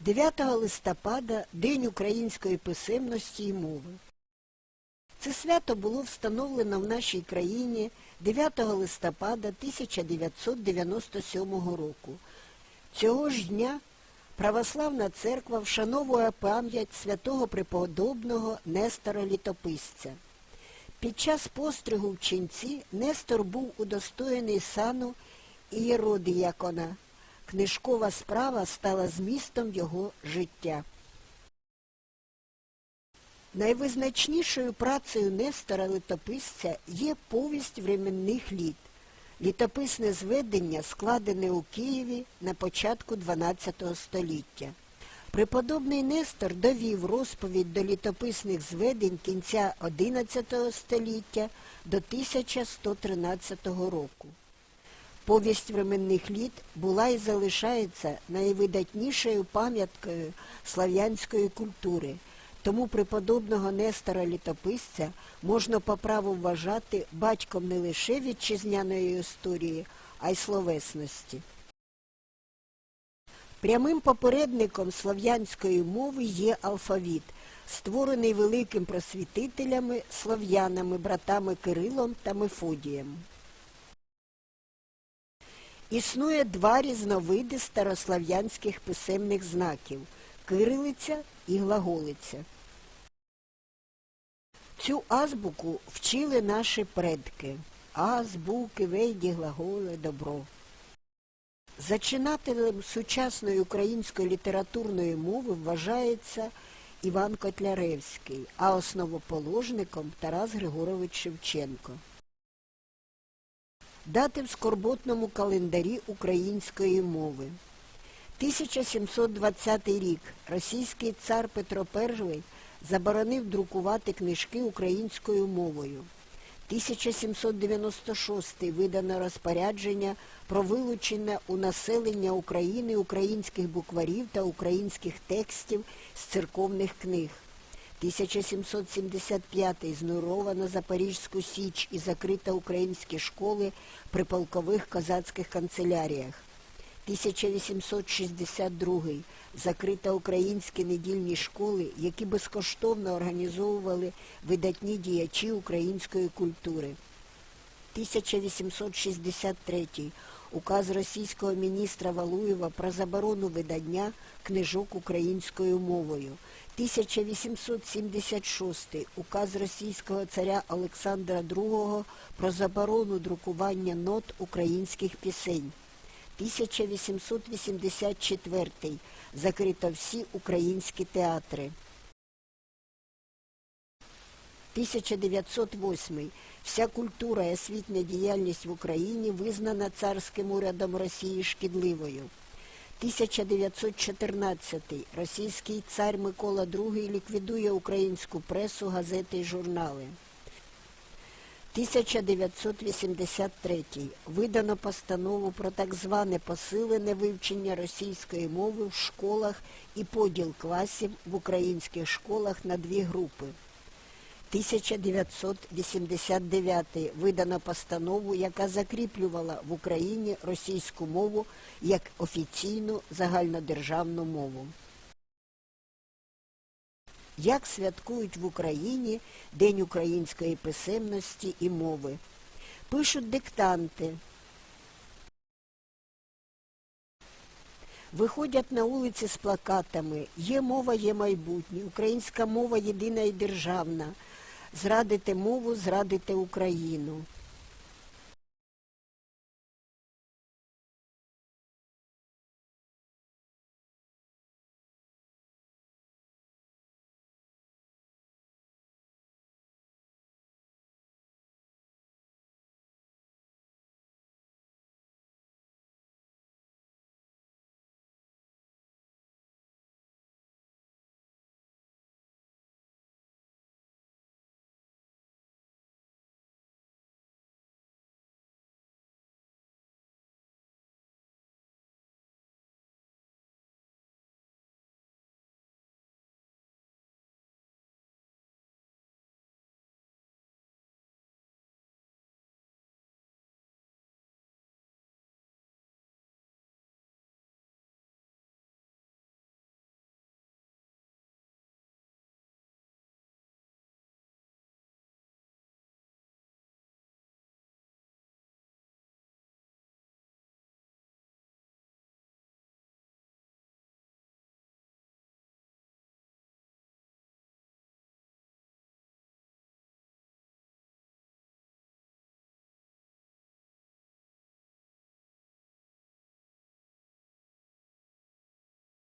9 листопада День української писемності і мови. Це свято було встановлено в нашій країні 9 листопада 1997 року. Цього ж дня Православна церква вшановує пам'ять святого преподобного Нестора Літописця. Під час постригу в ченці Нестор був удостоєний сану ієродіякона. Книжкова справа стала змістом його життя. Найвизначнішою працею Нестора Літописця є повість временних літ. Літописне зведення складене у Києві на початку XII століття. Преподобний Нестор довів розповідь до літописних зведень кінця XI століття до 1113 року. Повість временних літ була і залишається найвидатнішою пам'яткою слав'янської культури, тому преподобного Нестора Літописця можна по праву вважати батьком не лише вітчизняної історії, а й словесності. Прямим попередником слов'янської мови є алфавіт, створений великим просвітителями слов'янами, братами Кирилом та Мефодієм. Існує два різновиди старослав'янських писемних знаків – кирилиця і глаголиця. Цю азбуку вчили наші предки. Азбуки, вейді, глаголи, добро. Зачинателем сучасної української літературної мови вважається Іван Котляревський, а основоположником Тарас Григорович Шевченко. Дати в скорботному календарі української мови. 1720 рік російський цар Петро І заборонив друкувати книжки українською мовою. 1796 видано розпорядження про вилучення у населення України українських букварів та українських текстів з церковних книг. 1775 знуровано Запорізьку Січ і закрита українські школи при полкових козацьких канцеляріях. 1862 закрита українські недільні школи, які безкоштовно організовували видатні діячі української культури. 1863 указ російського міністра Валуєва про заборону видання книжок українською мовою. 1876 указ російського царя Олександра II про заборону друкування нот українських пісень. 1884 закрито всі українські театри. 1908 вся культура і освітня діяльність в Україні визнана царським урядом Росії шкідливою. 1914 російський цар Микола II ліквідує українську пресу, газети і журнали. 1983 видано постанову про так зване посилене вивчення російської мови в школах і поділ класів в українських школах на дві групи. 1989 видано постанову, яка закріплювала в Україні російську мову як офіційну загальнодержавну мову. Як святкують в Україні День української писемності і мови? Пишуть диктанти. Виходять на вулиці з плакатами «Є мова, є майбутнє, українська мова єдина і державна, зрадите мову, зрадити Україну».